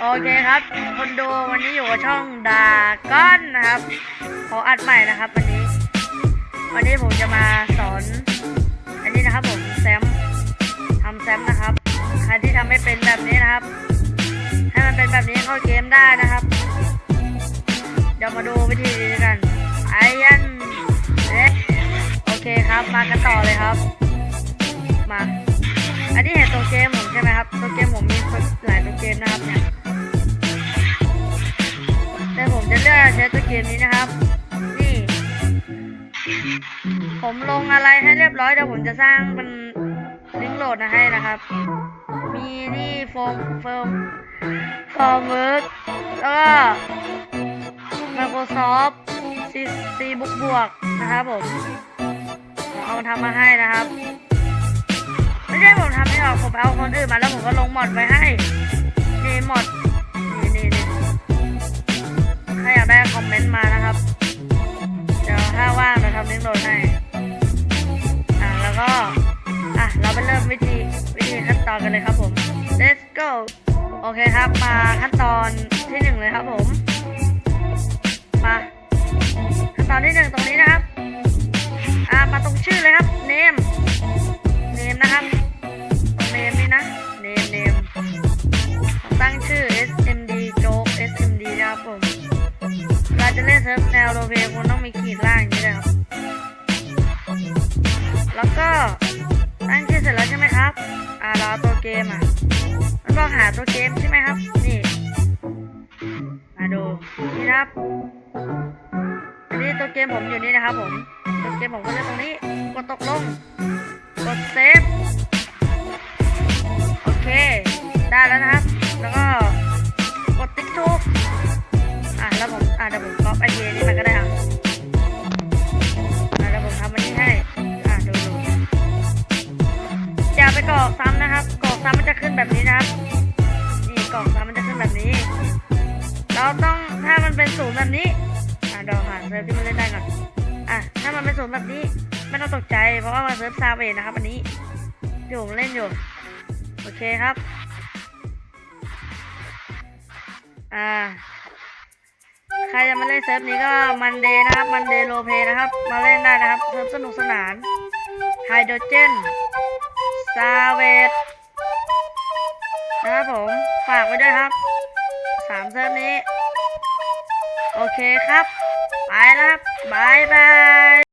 โอเคครับ คนดูวันนี้อยู่กับช่องดาก้อนนะครับ ขออัดใหม่นะครับวันนี้ วันนี้ผมจะมาสอน อันนี้นะครับผมแซมทำแซมนะครับ ใครที่ทำไม่เป็นแบบนี้นะครับ ให้มันเป็นแบบนี้เข้าเกมได้นะครับ เดี๋ยวมาดูวิธีกัน ไอยันเอ๊ะโอเคครับ มากันต่อเลยครับ มาอันนี้เห็นตัวเกมผมใช่ไหมครับ ตัวเกมผมมีหลายตัวเกมนะครับเนี่ย ช้ตัวเกมนี้นะครับ นี่ ผมลงอะไรให้เรียบร้อยเดี๋ยวผมจะสร้างเป็นลิงก์โหลดนะให้นะครับ มีนี่โฟมเฟิร์มฟอร์มเวิร์กแล้วก็ Microsoft C C บวกบวกนะครับผมเอาทำมาให้นะครับ ไม่ใช่ผมทำไม่หรอกผมเอาคนอื่นมาแล้วผมก็ลงมอดไว้ให้นี่มอด เราไปเริ่มวิธีวิธีขั้นตอนกันเลยครับผม let's go โอเคครับ มาขั้นตอนที่หนึ่งเลยครับผม มาขั้นตอนที่หนึ่งตรงนี้นะครับ อ่า มาตรงชื่อเลยครับ name name นะครับ name นี่นะ name name ตั้งชื่อ smd โจ๊ก smd นะครับผมเราจะเล่นเซิร์ฟแนวโรเพลย์คุณต้องมี เกมอะมันบอกหาตัวเกมใช่ไหมครับ นี่ มาดู นี่นะครับอันนี้ตัวเกมผมอยู่นี่นะครับผม ตัวเกมผมก็จะตรงนี้ กดตกลง กดเซฟ โอเค ได้แล้วนะครับ แล้วก็กดติ๊กถูกอะแล้วผม อะเดี๋ยวผมก๊อปไอเดียนี้มาก็ได้อะ ซ้ำมันจะขึ้นแบบนี้นะครับ นี่กรอกซ้ำมันจะขึ้นแบบนี้ เราต้องถ้ามันเป็นศูนย์แบบนี้ อะเดี๋ยวหาเซิร์ฟที่มันเล่นได้ก่อน อะถ้ามันเป็นศูนย์แบบนี้ไม่ต้องตกใจ เพราะว่ามันเซิร์ฟซาเวนะครับอันนี้ที่ผมเล่นอยู่ โอเคครับ อ่าใครจะมาเล่นเซิร์ฟนี้ก็มันเดย์นะครับ มันเดย์โรเพนะครับ มาเล่นได้นะครับ เซิร์ฟสนุกสนานไฮโดรเจนซาเวต ไว้ด้วยครับสามเซิร์ฟนี้ โอเคครับ ไปแล้วครับบายบาย